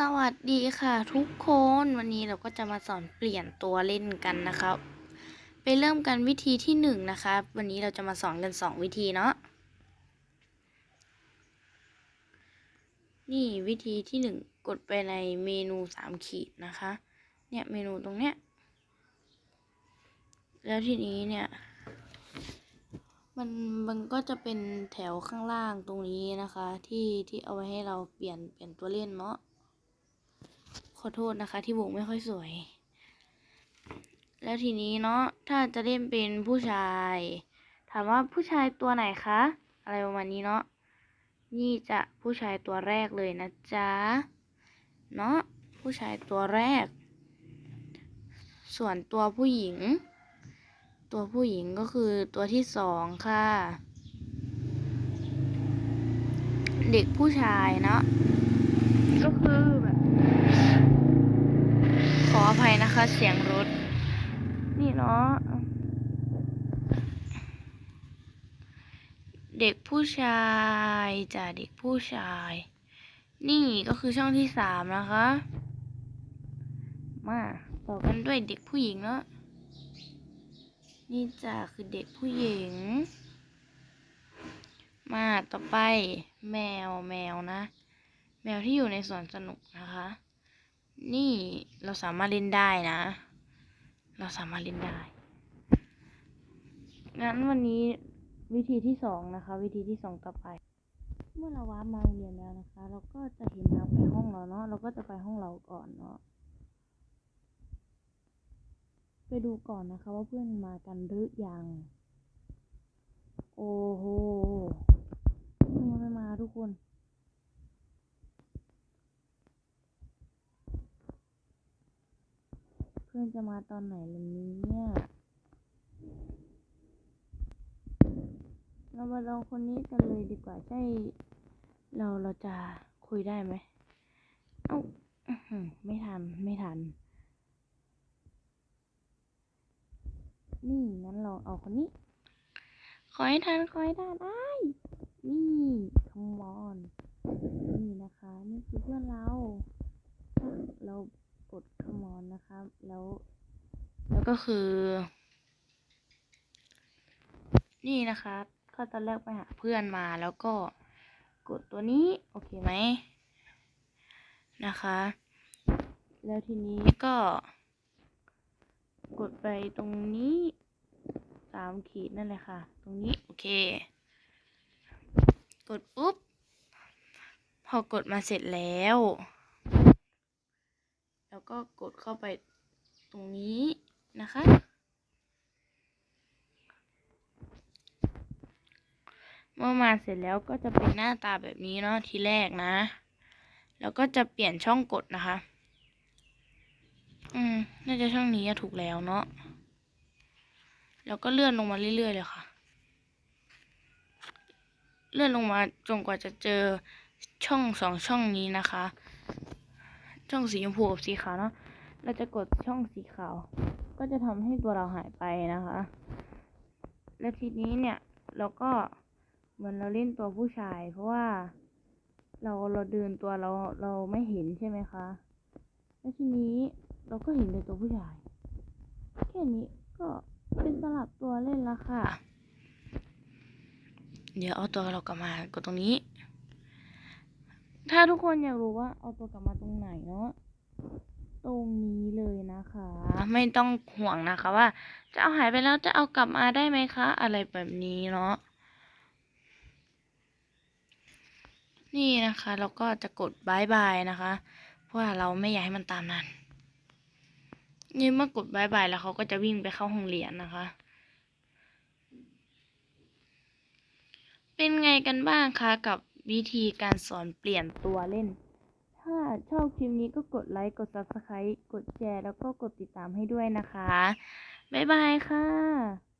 สวัสดีค่ะทุกคนวันนี้เราก็จะมาสอนเปลี่ยนตัวเล่นกันนะครับไปเริ่มกันวิธีที่หนึ่งนะครับวันนี้เราจะมาสอนกันสองวิธีเนาะนี่วิธีที่หนึ่งกดไปในเมนูสามขีดนะคะ เนี่ยเมนูตรงเนี้ยแล้วทีนี้เนี่ยมันมันก็จะเป็นแถวข้างล่างตรงนี้นะคะ ที่ที่เอาไว้ให้เราเปลี่ยนเปลี่ยนตัวเล่นเนาะ อโทษนะคะ ที่วงไม่ค่อยสวย แล้วทีนี้เนาะถ้าจะเล่นเป็นผู้ชาย ถามว่าผู้ชายตัวไหนคะ อะไรประมาณนี้เนาะนี่จะผู้ชายตัวแรกเลยนะจ๊ะเนาะผู้ชายตัวแรก ส่วนตัวผู้หญิง ตัวผู้หญิงก็คือตัวที่สองค่ะ เด็กผู้ชายเนาะก็คือแบบ นะคะ เสียงรถ นี่เนาะเด็กผู้ชายจ้ะเด็กผู้ชาย นี่ก็คือช่องที่สามนะคะ มาต่อกันด้วยเด็กผู้หญิงเนาะนี่จ้ะคือเด็กผู้หญิง มาต่อไปแมวแมวนะ แมวที่อยู่ในสวนสนุกนะคะ นี่เราสามารถเล่นได้นะ เราสามารถเล่นได้ งั้นวันนี้วิธีที่สองนะคะ วิธีที่สองต่อไป เมื่อเราว้ามาโรงเรียนแล้วนะคะ เราก็จะเห็นทางไปห้องเราเนาะเราก็จะไปห้องเราก่อนเนาะไปดูก่อนนะคะว่าเพื่อนมากันหรือยัง โอ้โหยังไม่มาทุกคน เพื่อนจะมาตอนไหนล่ะเนี่ยเรามาลองคนนี้กันเลยดีกว่าใช่เราเราจะคุยได้ไหมเอ้าอื้อหือไม่ทันไม่ทัน นี่งั้นเราเอาคนนี้ ขอให้ทันขอให้ทันไอ้นี่ come on นี่นะคะนี่คือเพื่อนเรา เรากด come on นะครับแล้ว แล้วก็คือ นี่นะคะก็ตอนแรกไปหาเพื่อนมาแล้วก็กดตัวนี้ โอเคไหมนะคะ แล้วทีนี้ก็ กดไปตรงนี้สามขีดนั่นแหละค่ะ ตรงนี้ โอเค กดปุ๊บ พอกดมาเสร็จแล้ว แล้วก็กดเข้าไปตรงนี้นะคะ เมื่อมาเสร็จแล้วก็จะเป็นหน้าตาแบบนี้เนาะทีแรกนะ แล้วก็จะเปลี่ยนช่องกดนะคะ อืม น่าจะช่องนี้ถูกแล้วเนาะ แล้วก็เลื่อนลงมาเรื่อยๆเลยค่ะ เลื่อนลงมาจนกว่าจะเจอช่องสองช่องนี้นะคะ ช่องสีชมพูกับสีขาวเนาะเราจะกดช่องสีขาว ก็จะทำให้ตัวเราหายไปนะคะ และทีนี้เนี่ยเราก็เหมือนเราเล่นตัวผู้ชาย เพราะว่าเราเราเดินตัวเราเราไม่เห็นใช่ไหมคะแล้วทีนี้เราก็เห็นในตัวผู้ชาย แค่นี้ก็เป็นสลับตัวเล่นล้วค่ะ เดี๋ยวเอาตัวเรากลับมากดตรงนี้ ถ้าทุกคนอยากรู้ว่าเอาตัวกลับมาตรงไหนเนาะตรงนี้เลยนะคะ ไม่ต้องห่วงนะคะว่า จะเอาหายไปแล้วจะเอากลับมาได้ไหมคะ อะไรแบบนี้เนาะนี่นะคะเราก็จะกดบายบายนะคะ เพราะว่าเราไม่อยากให้มันตามนั้น นี่เมื่อกดบายบายแล้วเขาก็จะวิ่งไปเข้าห้องเรียนนะคะ เป็นไงกันบ้างคะกับ วิธีการสอนเปลี่ยนตัวเล่น ถ้าชอบคลิปนี้ก็กดไลค์ กด subscribe กดแชร์ แล้วก็กดติดตามให้ด้วยนะคะ บ๊ายบายค่ะ